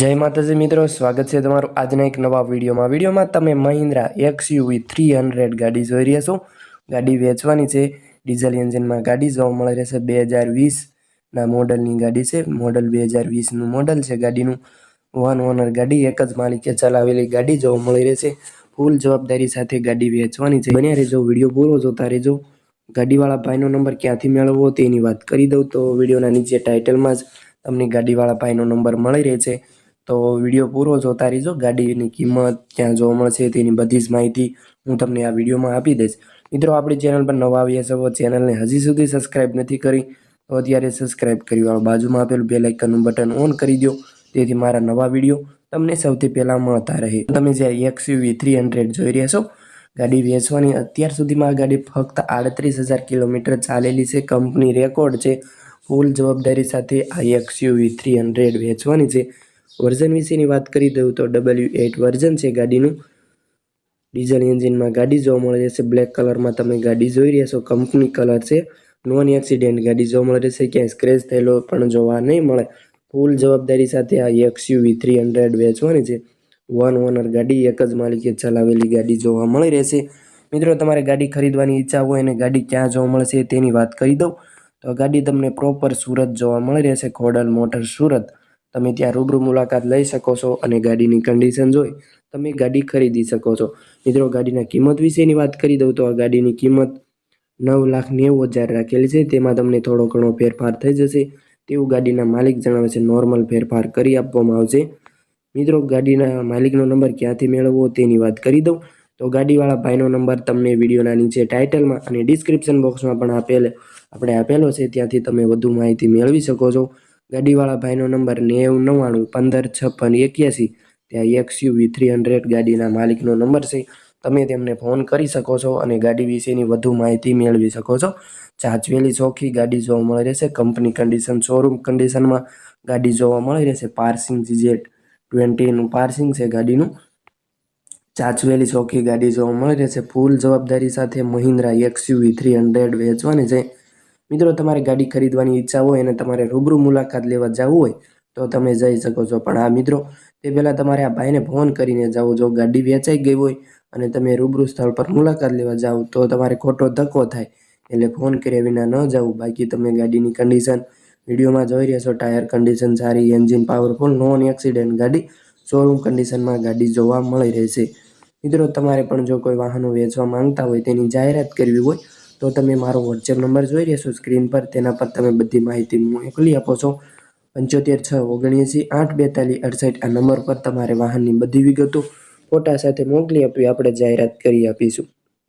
જય માતાજી મિત્રો, સ્વાગત છે તમારું આજના એક નવા વિડીયોમાં. વિડીયોમાં તમે મહિન્દ્રા એક્સયુવી થ્રી હંડ્રેડ ગાડી જોઈ રહ્યા છો. ગાડી વેચવાની છે. ડીઝલ એન્જિનમાં ગાડી જોવા મળી રહેશે. બે હજાર વીસના મોડલની ગાડી છે. મોડલ બે હજાર વીસનું મોડલ છે ગાડીનું. વન ઓનર ગાડી, એક જ માલિકે ચલાવેલી ગાડી જોવા મળી રહેશે. ફૂલ જવાબદારી સાથે ગાડી વેચવાની છે. બન્યા રહેજો, વીડિયો પૂરો જોતા રહેજો. ગાડીવાળા ભાઈનો નંબર ક્યાંથી મેળવવો તેની વાત કરી દઉં તો વિડીયોના નીચે ટાઇટલમાં જ તમને ગાડીવાળા ભાઈનો નંબર મળી રહે છે તો વીડિયો પૂરો જોતા રહીજો. ગાડીની કિંમત ક્યાં જોવા મળશે તેની બધી જ માહિતી હું તમને આ વિડીયોમાં આપી દઈશ. મિત્રો, આપણી ચેનલ પર નવા આવ્યા છો ચેનલને હજી સુધી સબસ્ક્રાઈબ નથી કરી, તો અત્યારે સબસ્ક્રાઈબ કરી વાળો બાજુમાં આપેલું બે લાઇકનનું બટન ઓન કરી દો. તેથી મારા નવા વીડિયો તમને સૌથી પહેલાં મળતા રહે. તમે જે એક્સયુવી થ્રી હંડ્રેડ જોઈ રહ્યા છો, ગાડી વેચવાની અત્યાર સુધીમાં આ ગાડી ફક્ત આડત્રીસ હજાર કિલોમીટર ચાલેલી છે. કંપની રેકોર્ડ છે. ફૂલ જવાબદારી સાથે આ એક્સયુવી થ્રી હંડ્રેડ વેચવાની છે. વર્ઝન વિશેની વાત કરી દઉં તો ડબલ્યુ એટ વર્ઝન છે ગાડીનું. ડીઝલ એન્જિનમાં ગાડી જોવા મળે રહેશે બ્લેક કલરમાં તમે ગાડી જોઈ રહ્યા છો. કંપની કલર છે. નોન એક્સિડેન્ટ ગાડી જોવા મળે રહેશે ક્યાંય સ્ક્રેચ થયેલો પણ જોવા નહીં મળે. ફૂલ જવાબદારી સાથે આ એક્સયુવી થ્રી હંડ્રેડ વેચવાની છે. વન ઓનર ગાડી, એક જ માલિકે ચલાવેલી ગાડી જોવા મળી રહેશે. મિત્રો, તમારે ગાડી ખરીદવાની ઈચ્છા હોય અને ગાડી ક્યાં જોવા મળશે તેની વાત કરી દઉં. તો ગાડી તમને પ્રોપર સુરત જોવા મળી રહેશે. ખોડલ મોટર સુરત. તમે ત્યાં રૂબરૂ મુલાકાત લઈ શકો છો અને ગાડીની કન્ડિશન જોઈ તમે ગાડી ખરીદી શકો છો. મિત્રો, ગાડીના કિંમત વિશેની વાત કરી દઉં તો આ ગાડીની કિંમત નવ લાખ નેવું હજાર રાખેલી છે. તેમાં તમને થોડો ઘણો ફેરફાર થઈ જશે. તેવું ગાડીના માલિક જણાવે છે, નોર્મલ ફેરફાર કરી આપવામાં આવશે. મિત્રો, ગાડીના માલિકનો નંબર ક્યાંથી મેળવવો તેની વાત કરી દઉં. તો ગાડીવાળા ભાઈનો નંબર તમને વિડીયોના નીચે ટાઇટલમાં અને ડિસ્ક્રિપ્શન બોક્સમાં પણ આપેલ આપણે આપેલો છે. ત્યાંથી તમે વધુ માહિતી મેળવી શકો છો. ગાડીવાળા ભાઈનો નંબર નેવું નવ્વાણું, પંદર, છપ્પન, એક્યાસી. ત્યાં એક્સયુવી થ્રી હંડ્રેડ ગાડીના માલિકનો નંબર છે. તમે તેમને ફોન કરી શકો છો અને ગાડી વિશેની વધુ માહિતી મેળવી શકો છો. ચાચવેલી ચોખ્ખી ગાડી જોવા મળી રહેશે. કંપની કન્ડિશન, શોરૂમ કન્ડિશનમાં ગાડી જોવા મળી રહેશે. પાર્સિંગ જીજેટ ટ્વેન્ટીનું પાર્સિંગ છે ગાડીનું. ચાચવેલી ચોખ્ખી ગાડી જોવા મળી રહેશે. ફૂલ જવાબદારી સાથે મહિન્દ્રા એક્સયુવી થ્રી હંડ્રેડ વેચવાની છે. મિત્રો, તમારે ગાડી ખરીદવાની ઈચ્છા હોય અને તમારે રૂબરૂ મુલાકાત લેવા જવું હોય, તો તમે જઈ શકો છો. પણ આ મિત્રો, તે પહેલાં તમારે આ ભાઈને ફોન કરીને જાઓ. જો ગાડી વેચાઈ ગઈ હોય અને તમે રૂબરૂ સ્થળ પર મુલાકાત લેવા જાઓ, તો તમારે ખોટો ધક્કો થાય. એટલે ફોન કર્યા વિના ન જવું બાકી તમે ગાડીની કન્ડિશન વિડીયોમાં જોઈ રહ્યા છો ટાયર કન્ડિશન સારી એન્જિન પાવરફુલ નોન એક્સિડન્ટ ગાડી શોરૂમ કન્ડિશનમાં ગાડી જોવા મળી રહેશે. મિત્રો, તમારે પણ જો કોઈ વાહનો વેચવા માંગતા હોય, તેની જાહેરાત કરવી હોય તો તમે મારો વોટ્સએપ નંબર જોઈ રહેશો સ્ક્રીન પર, તેના પર તમે બધી માહિતી મોકલી આપો છો. પંચોતેર છ ઓગણએંસી આઠ બેતાલીસ અડસઠ આ નંબર પર તમારે વાહનની બધી વિગતો ફોટા સાથે મોકલી આપવી, આપણે જાહેરાત કરી આપીશું.